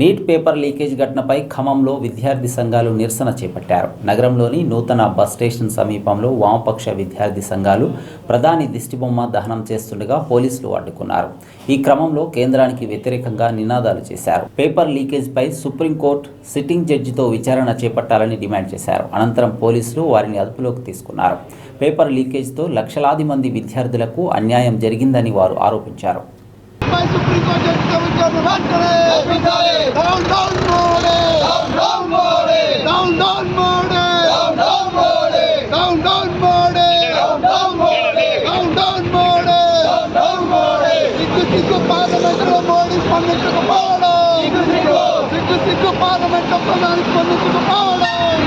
Neat paper leakage ఘటనపై ఖమ్మంలో విద్యార్థి సంఘాలు నిరసన చేపట్టారు. నగరంలోని నూతన బస్ స్టేషన్ సమీపంలో వామపక్ష విద్యార్థి సంఘాలు ప్రధాని దిష్టిబొమ్మ దహనం చేస్తుండగా పోలీసులు అడ్డుకున్నారు. ఈ క్రమంలో కేంద్రానికి వ్యతిరేకంగా నినాదాలు చేశారు. పేపర్ లీకేజ్పై సుప్రీంకోర్టు సిట్టింగ్ జడ్జితో విచారణ చేపట్టాలని డిమాండ్ చేశారు. అనంతరం పోలీసులు వారిని అదుపులోకి తీసుకున్నారు. పేపర్ లీకేజ్తో లక్షలాది మంది విద్యార్థులకు అన్యాయం జరిగిందని వారు ఆరోపించారు పై సుప్రీంకోర్టు జడ్జితో విచారణ వెంటనే down down Modi down Modi down down Modi down Modi down down Modi down Modi down down Modi down Modi సిగ్గు సిగ్గు పార్లమెంటులో మోడీ స్పందించకపోవడం సిగ్గు సిగ్గు సిగ్గు సిగ్గు పార్లమెంట్లో ప్రధాని స్పందించకపోవడం సిగ్గు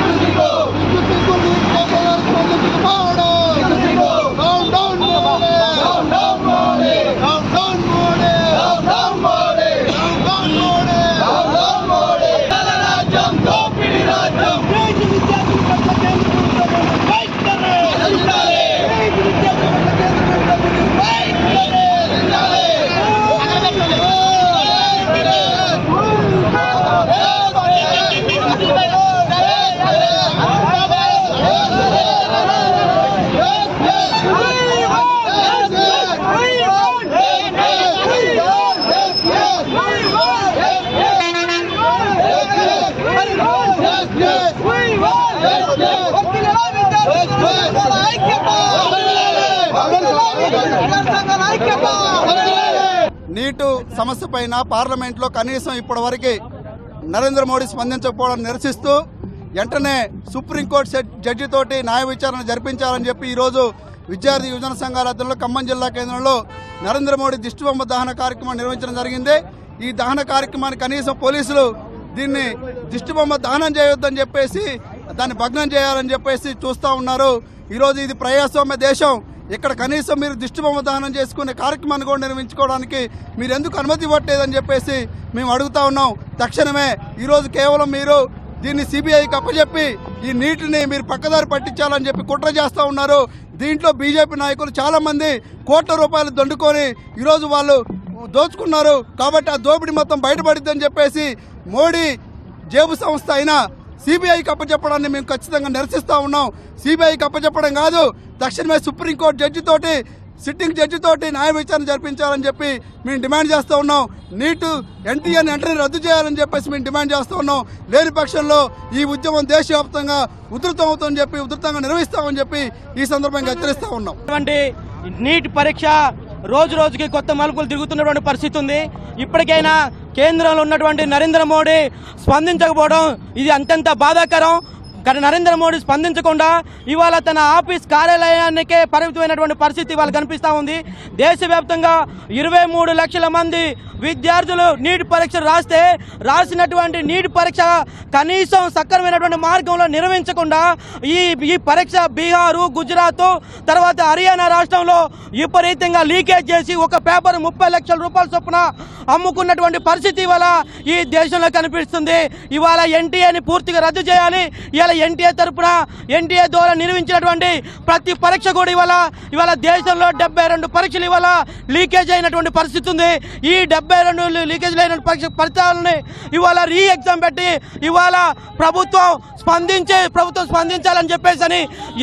నీటు సమస్య పైన పార్లమెంట్లో కనీసం ఇప్పటివరకు నరేంద్ర మోడీ స్పందించకపోవడం నిరసిస్తూ వెంటనే సుప్రీంకోర్టు సెట్- జడ్జితోటి న్యాయ విచారణ జరిపించాలని చెప్పి ఈరోజు విద్యార్థి యువజన సంఘాల ఆధ్వర్యంలో ఖమ్మం జిల్లా కేంద్రంలో నరేంద్ర మోడీ దిష్టిబొమ్మ దహన కార్యక్రమం నిర్వహించడం జరిగింది. ఈ దహన కార్యక్రమాన్ని కనీసం పోలీసులు దీన్ని దిష్టిబొమ్మ దహనం చేయొద్దని చెప్పేసి దాన్ని భగ్నం చేయాలని చెప్పేసి చూస్తూ ఉన్నారు. ఈరోజు ఇది ప్రజాస్వామ్య దేశం. ఇక్కడ కనీసం మీరు దిష్టిబొమ్మ దానం చేసుకునే కార్యక్రమాన్ని కూడా నిర్మించుకోవడానికి మీరు ఎందుకు అనుమతి ఇవ్వట్లేదని చెప్పేసి మేము అడుగుతా ఉన్నాం. తక్షణమే ఈరోజు కేవలం మీరు దీన్ని సిబిఐకి అప్పచెప్పి ఈ నీటిని మీరు పక్కదారి పట్టించాలని చెప్పి కుట్ర చేస్తూ ఉన్నారు. దీంట్లో బీజేపీ నాయకులు చాలామంది కోట్ల రూపాయలు దండుకొని ఈరోజు వాళ్ళు దోచుకున్నారు. కాబట్టి ఆ దోపిడీ మొత్తం బయటపడిద్దని చెప్పేసి మోడీ జేబు సంస్థ అయిన సిబిఐకి అప్పచెప్పడాన్ని మేము ఖచ్చితంగా నిరసిస్తూ ఉన్నాం. సిబిఐకి అప్పచెప్పడం కాదు తక్షణమే సుప్రీంకోర్టు జడ్జితోటి సిట్టింగ్ జడ్జితోటి న్యాయ విచారణ జరిపించాలని చెప్పి మేము డిమాండ్ చేస్తూ ఉన్నాం. నీటు ఎన్టీఆర్ని ఎంట్రీని రద్దు చేయాలని చెప్పేసి మేము డిమాండ్ చేస్తూ ఉన్నాం. లేని పక్షంలో ఈ ఉద్యమం దేశవ్యాప్తంగా ఉధృతం అవుతుందని చెప్పి ఉధృతంగా నిర్వహిస్తామని చెప్పి ఈ సందర్భంగా హెచ్చరిస్తూ ఉన్నాం. నీట్ పరీక్ష రోజు రోజుకి కొత్త మలుపులు తిరుగుతున్నటువంటి పరిస్థితి ఉంది. ఇప్పటికైనా కేంద్రంలో ఉన్నటువంటి నరేంద్ర మోడీ స్పందించకపోవడం ఇది అంతంత బాధాకరం. కానీ నరేంద్ర మోడీ స్పందించకుండా ఇవాళ తన ఆఫీస్ కార్యాలయానికే పరిమితమైనటువంటి పరిస్థితి ఇవాళ కనిపిస్తూ ఉంది. దేశవ్యాప్తంగా ఇరవై మూడు లక్షల మంది విద్యార్థులు నీట్ పరీక్ష రాస్తే రాసినటువంటి నీట్ పరీక్ష కనీసం సక్రమైనటువంటి మార్గంలో నిర్వహించకుండా ఈ ఈ పరీక్ష బీహారు గుజరాత్ తర్వాత హర్యానా రాష్ట్రంలో విపరీతంగా లీకేజ్ చేసి ఒక పేపర్ ముప్పై లక్షల రూపాయల చొప్పున అమ్ముకున్నటువంటి పరిస్థితి ఇవాళ ఈ దేశంలో కనిపిస్తుంది. ఇవాళ ఎన్టీఏని పూర్తిగా రద్దు చేయాలి. ఇవాళ ఎన్టీఏ తరపున ఎన్టీఏ ద్వారా నిర్వహించినటువంటి ప్రతి పరీక్ష కూడా ఇవాళ ఇవాళ దేశంలో డెబ్బై రెండు పరీక్షలు ఇవాళ లీకేజ్ అయినటువంటి పరిస్థితి ఉంది. ఈ డెబ్బై రెండు లీకేజ్ అయిన పరీక్ష ఫలితాలని ఇవాళ రీ ఎగ్జామ్ పెట్టి ఇవాళ ప్రభుత్వం స్పందించే ప్రభుత్వం స్పందించాలని చెప్పేసి అని